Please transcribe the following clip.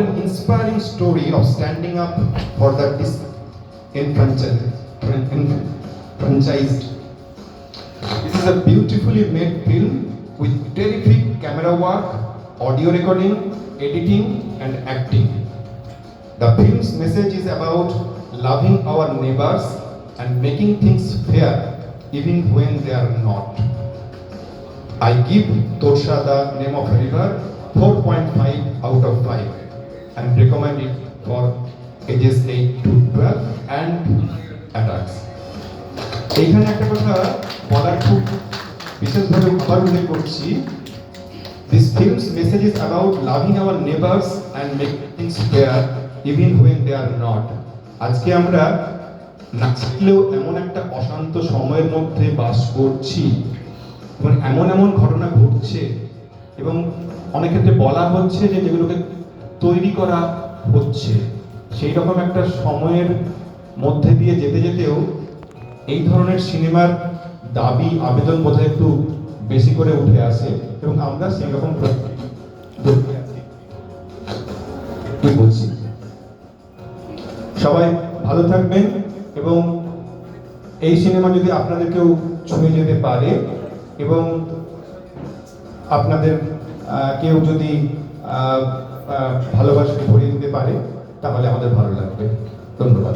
an inspiring story of standing up for the disenfranchised. This is a beautifully made film with terrific camera work, audio recording, editing, and acting. The film's message is about loving our neighbors and making things fair even when they are not. I give Torsha the name of river 4.5 out of 5 and recommend it for ages 8 to 12 and adults. এইখানে একটা কথা বলার খুব বিশেষভাবে আবার উল্লেখ করছি। This film's message is about loving our neighbours and making things fair even when they are not আজকে আমরা না চাইলেও এমন একটা অশান্ত সময়ের মধ্যে বাস করছি। এবং এমন এমন ঘটনা ঘটছে। এবং অনেক ক্ষেত্রে বলা হচ্ছে যে যেগুলোকে তৈরি করা হচ্ছে। সেই রকম একটা সময়ের মধ্যে দিয়ে যেতে যেতেও এই ধরনের সিনেমার দাবি, আবেদন বোধহয় একটু বেশি করে উঠে আসে এবং আমরা সেই রকম বলছি? সবাই ভালো থাকবেন এবং এই সিনেমা যদি আপনাদেরকেও ছুঁয়ে যেতে পারে এবং আপনাদের কেউ যদি আহ, আহ, ভালোবাসা ভরিয়ে দিতে পারে তাহলে আমাদের ভালো লাগবে। ধন্যবাদ।